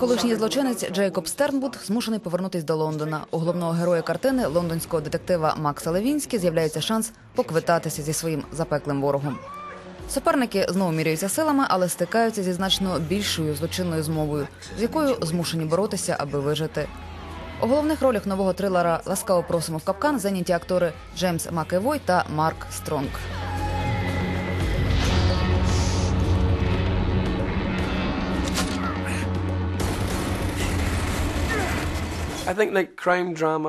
Колишній злочинець Джейкоб Стернбуд змушений повернутись до Лондона. У головного героя картини лондонського детектива Макса Левінські з'являється шанс поквитатися зі своїм запеклим ворогом. Суперники знову міряються силами, але стикаються зі значно більшою злочинною змовою, з якою змушені боротися, аби вижити. У головних ролях нового трилера ласкаво просимо в капкан зайняті актори Джеймс Макевой та Марк Стронг.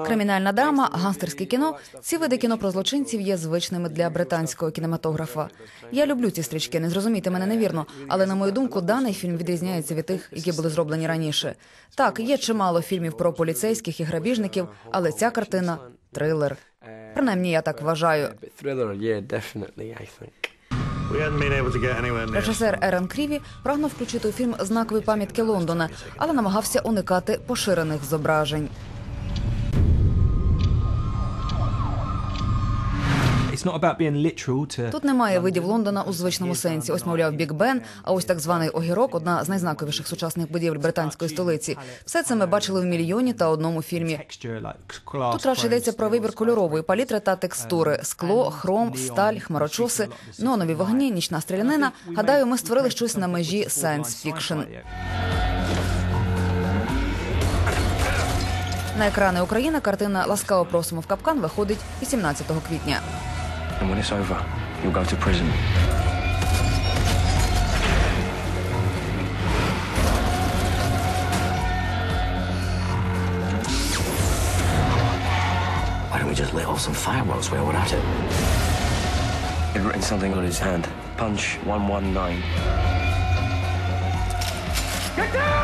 Кримінальна драма, гангстерське кіно. Ці види кіно про злочинців є звичними для британського кінематографа. Я люблю ці стрічки, не зрозумійте мене невірно, але на мою думку, даний фільм відрізняється від тих, які були зроблені раніше. Так, є чимало фільмів про поліцейських і грабіжників, але ця картина трилер. Принаймні, я так вважаю. Thriller, yeah, definitely, I think. Режисер Ерен Кріві прагнув включити у фільм знакові пам'ятки Лондона, але намагався уникати поширених зображень. Тут немає видів Лондона у звичному сенсі. Ось, мовляв, Біг Бен, а ось так званий огірок одна з найзнаковіших сучасних будівель британської столиці. Все це ми бачили в мільйоні та одному фільмі. Тут радше йдеться про вибір кольорової палітри та текстури: скло, хром, сталь, хмарочоси, неонові вогні, нічна стрілянина. Гадаю, ми створили щось на межі science fiction. На екрани України картина Ласкаво просимо в капкан виходить 18 квітня. And when it's over, you'll go to prison. Why don't we just let off some fireworks while we're at it? He'd written something on his hand. Punch 119. Get down!